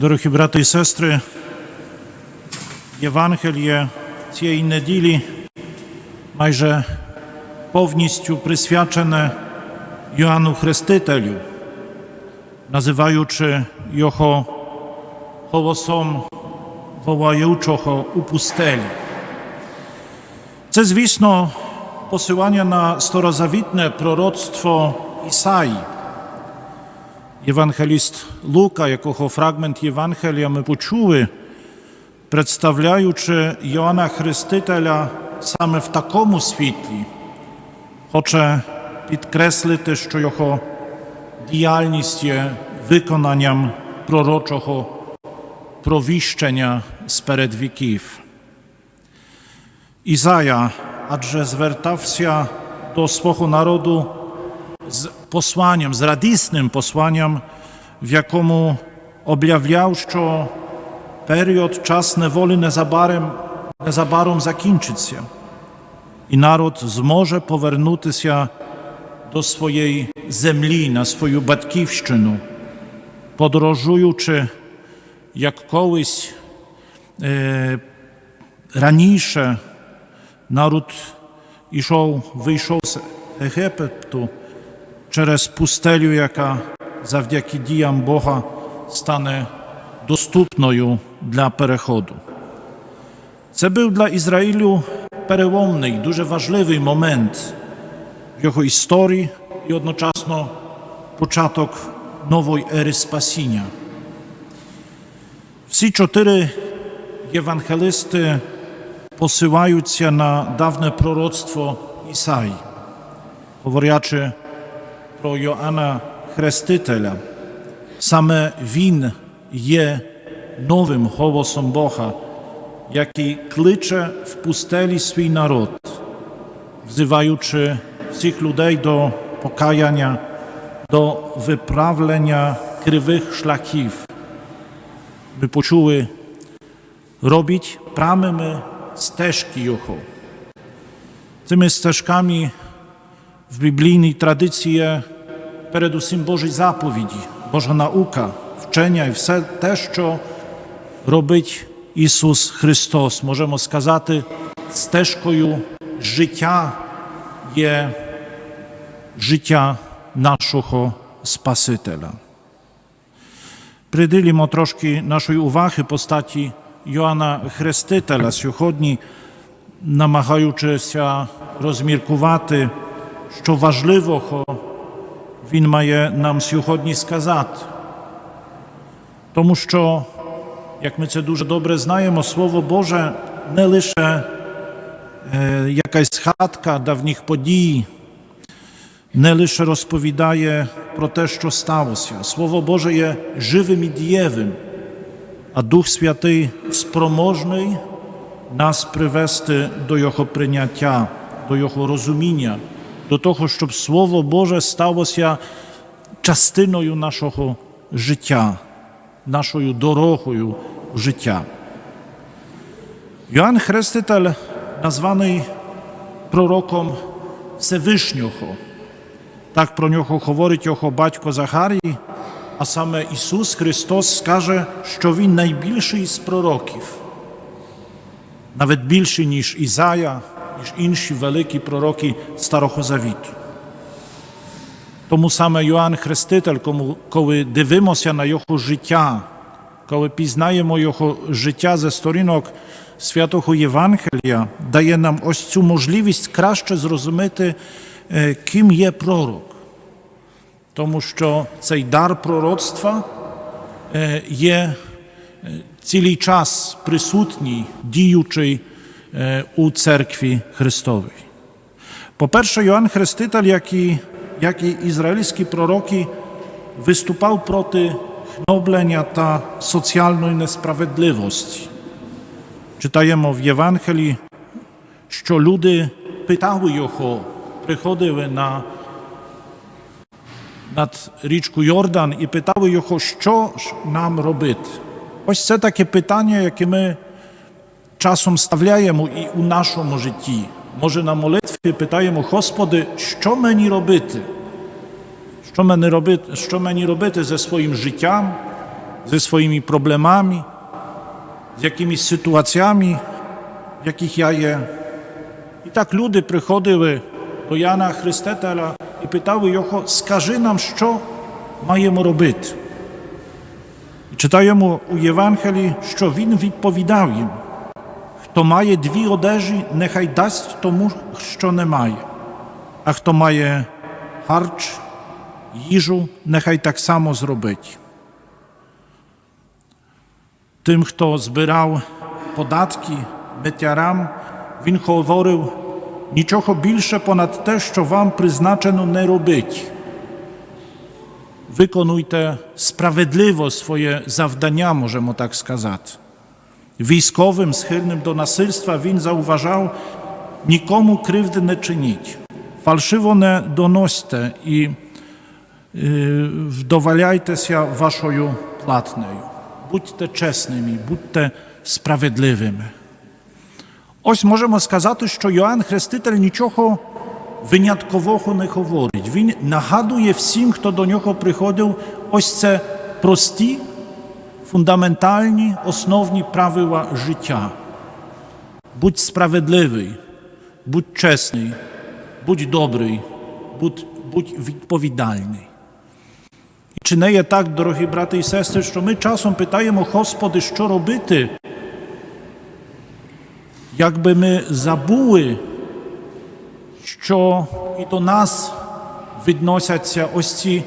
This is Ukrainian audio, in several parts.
Дорогі брати і сестри, Євангеліє цієї неділі майже повністю присвячене Йоанну Хрестителю, називаючи його голосом wołaючого у пустелі. Це, звісно, посилання на старозавітне пророцтво Ісаї. Євангеліст Лука, якого фрагмент Євангелія ми почули, представляючи Йоанна Хрестителя саме в такому світлі, хоче підкреслити, що його діяльність є виконанням пророчого провіщення сперед віків. Ізая, адже звертався до свого народу з посланням, з радісним посланням, в якому об'являв, що період, час неволі незабаром, незабаром закінчиться, і народ зможе повернутися до своєї землі, на свою батьківщину, подорожуючи, як колись е, раніше народ ішов, вийшов з Єгипту через пустелю, яка завдяки діям Бога стане доступною для переходу. Це був для Ізраїлю переломний, дуже важливий момент в його історії і одночасно початок нової ери спасіння. Всі чотири євангелисти посилаються на давне пророцтво Ісаї, говорячи про Йоанна Хрестителя. Саме Він є новим голосом Бога, який кличе в пустелі свій народ, wzywаючи всіх людей до покаяння, до виправлення кривих шляхів. Ми почули робіть прямими стежки Його. Цими стежками w biblijnej tradycji є передусім Божі заповіді, Божа наука, вчення і все те, що робить Ісус Христос. Можемо сказати, стежкою життя є життя нашого Спасителя. Приділимо трошки нашої уваги постаті Йоанна Хрестителя сьогодні, намагаючися розміркувати, що важливого він має нам сьогодні сказати. Тому що, як ми це дуже добре знаємо, Слово Боже не лише е, якась хатка давніх подій, не лише розповідає про те, що сталося. Слово Боже є живим і дієвим, а Дух Святий спроможний нас привести до Його прийняття, до Його розуміння, до того, щоб Слово Боже сталося частиною нашого життя, нашою дорогою в життя. Йоанн Хреститель названий пророком Всевишнього. Так про нього говорить його батько Захарій, а саме Ісус Христос скаже, що Він найбільший з пророків, навіть більший, ніж Ізая, ніж інші великі пророки Старого Завіту. Тому саме Йоанн Хреститель, коли дивимося на його життя, коли пізнаємо його життя ze сторінок святого Євангелія, дає нам ось цю можливість краще зрозуміти, ким є пророк. Тому що цей дар пророцтва є цілий час присутній, діючий у церкві Христовій. По-перше, Йоанн Хреститель, як і, як і ізраїльські пророки, виступав проти гноблення та соціальної несправедливості. Читаємо в Євангелії, що люди питали його, приходили на над річку Йордан і питали його, що ж нам робити. Ось це таке питання, яке ми часом ставляємо і у нашому житті. Може, на молитві питаємо, Господи, що мені робити? Що мені робити, що мені робити зі своїм життям, ze swoimi problemami, з якимись ситуаціями, в яких я є. І так люди приходили до Яна Хрестителя і питали його, скажи нам, що маємо робити. І читаємо у Євангелії, що він відповідав їм. Хто має дві одежі, нехай дасть тому, що не має. А хто має харч, їжу, нехай так само зробить. Тим, хто збирав податки митярам, він говорив нічого більше понад те, що вам призначено не робить. Виконуйте справедливо своє завдання, можемо так сказати. Військовим, схильним до насильства, він зауважав, нікому кривди не чиніть, фальшиво не доносьте і е, вдоволяйтеся вашою платнею. Будьте чесними, будьте справедливими. Ось можемо сказати, що Йоанн Хреститель нічого виняткового не говорить. Він нагадує всім, хто до нього приходив, ось це прості, фундаментальні, основні правила життя. Будь справедливий, будь чесний, будь добрий, будь, будь відповідальний. І чи не є так, дорогі брати і сестри, що ми часом питаємо, Господи, що робити? Якби ми забули, що і до нас відносяться ось ці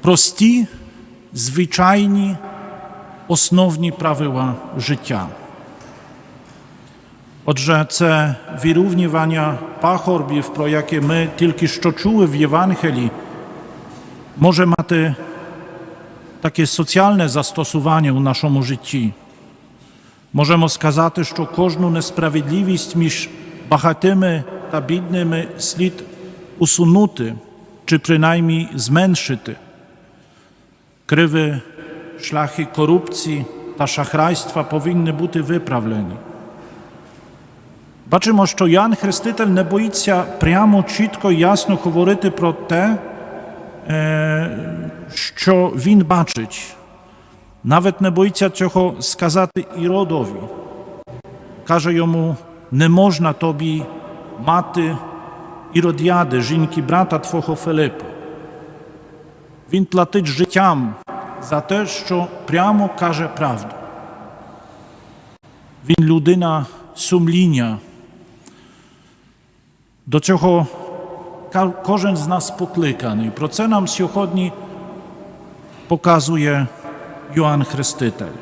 прості, звичайні, основні правила життя. Отже, це вирівнювання пахорбів, про яке ми тільки що чули в Євангелії, може мати таке соціальне застосування у нашому житті. Можемо сказати, що кожну несправедливість між багатими та бідними слід усунути чи принаймні зменшити. Криві шляхи корупції та шахрайства повинні бути виправлені. Бачимо, що Ян Хреститель не боїться прямо, чітко і ясно говорити про те, що він бачить. Навіть не боїться цього сказати Іродові. Каже йому, не можна тобі мати Іродіади, жінки брата твого Филипа. Він платить життям за те, що прямо каже правду. Він людина сумління. До цього кожен з нас покликаний. Про це нам сьогодні показує Йоанн Хреститель.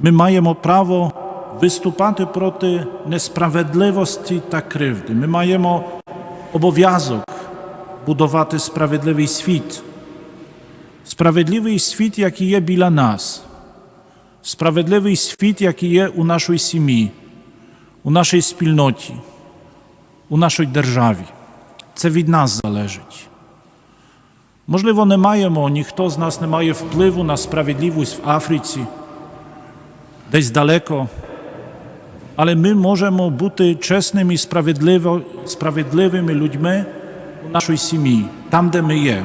Ми маємо право виступати проти несправедливості та кривди. Ми маємо обов'язок будувати справедливий світ. Справедливий світ, який є біля нас, справедливий світ, який є у нашій сім'ї, у нашій спільноті, у нашій державі. Це від нас залежить. Можливо, не маємо, ніхто з нас не має впливу на справедливість в Африці, десь далеко, але ми можемо бути чесними і справедливими людьми у нашій сім'ї, там, де ми є,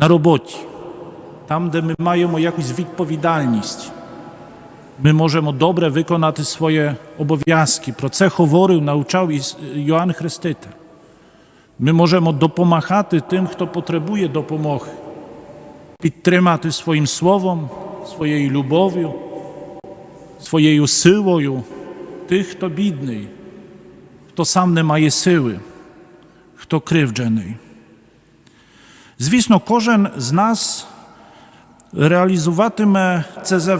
на роботі, там, де ми маємо якусь відповідальність. Ми можемо добре виконати свої обов'язки. Про це говорив, навчав Йоанн Хреститель. Ми можемо допомагати тим, хто потребує допомоги, підтримати своїм словом, своєю любов'ю, своєю силою тих, хто бідний, хто сам не має сили, хто кривджений. Звісно, кожен з нас реалізуватиме це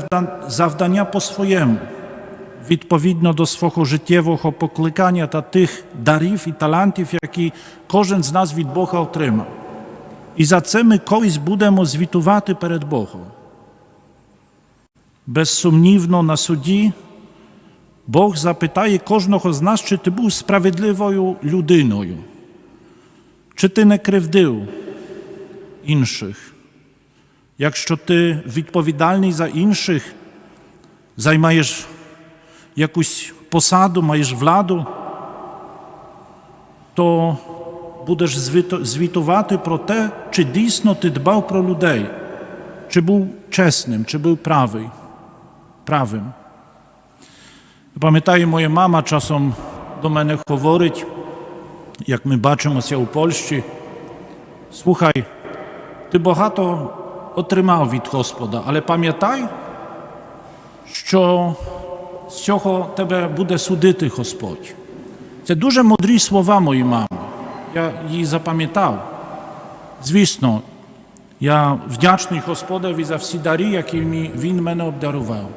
завдання по-своєму відповідно до свого життєвого покликання та тих дарів і талантів, які кожен з нас від Бога отримав. І за це ми колись будемо звітувати перед Богом. Безсумнівно на суді Бог запитає кожного з нас, чи ти був справедливою людиною, чи ти не кривдив інших. Якщо ти відповідальний за інших, займаєш якусь посаду, маєш владу, то будеш звітувати про те, чи дійсно ти дбав про людей, чи був чесним, чи був правий, правим. Пам'ятаю, моя мама часом до мене говорить, як ми бачимося у Польщі, слухай, ти багато отримав від Господа, але пам'ятай, що з цього тебе буде судити Господь. Це дуже мудрі слова моєї мами. Я її запам'ятав. Звісно, я вдячний Господові за всі дари, якими Він мене обдарував.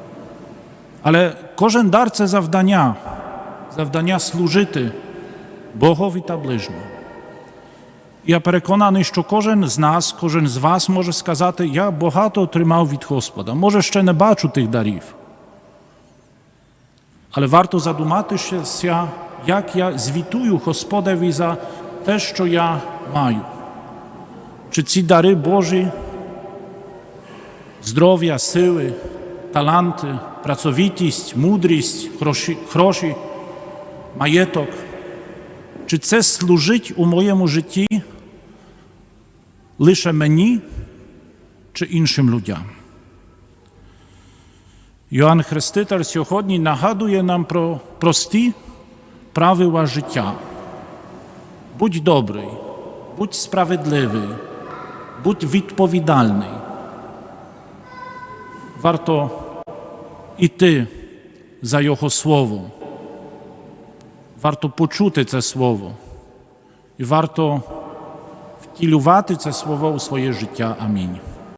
Але кожен дар це завдання, завдання служити Богові та ближньому. Я переконаний, що кожен з нас, кожен з вас може сказати, я багато отримав від Господа. Може, ще не бачу тих дарів. Але варто задуматися, як я звітую Господеві за те, що я маю. Чи ці дари Божі, здоров'я, сили, таланти, працьовитість, мудрість, гроші, гроші, маєток, чи це служить у моєму житті лише мені чи іншим людям? Йоанн Хреститель сьогодні нагадує нам про прості правила життя. Будь добрий, будь справедливий, будь відповідальний. Варто іти за Його Словом. Варто почути це Слово. І варто втілювати це Слово у своє життя. Амінь.